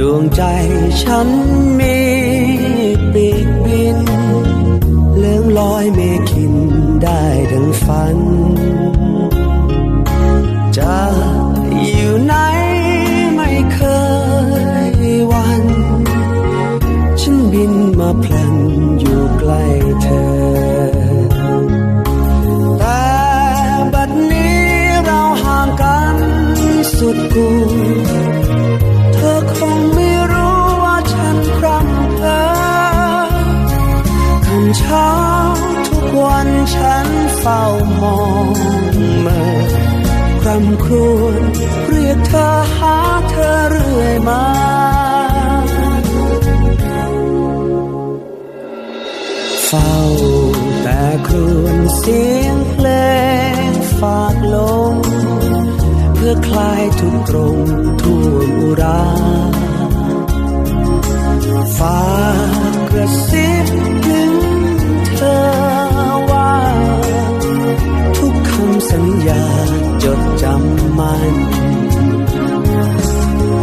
ดวงใจฉันมีปีกบินเลื่องลอยเมฆินได้ดังฝัน จะอยู่ไหนไม่เคยวัน ฉันบินมาพลันอยู่ใกล้ เช้าทุกวันฉันเฝ้ามองเมื่อคร่ำครวญเรียกเธอหาเธอเรื่อยมาเฝ้าแต่ครวญเสียงเพลงฝากลมเพื่อคลายทุกตรงทั่วอุราฝากกระซิบ Mind.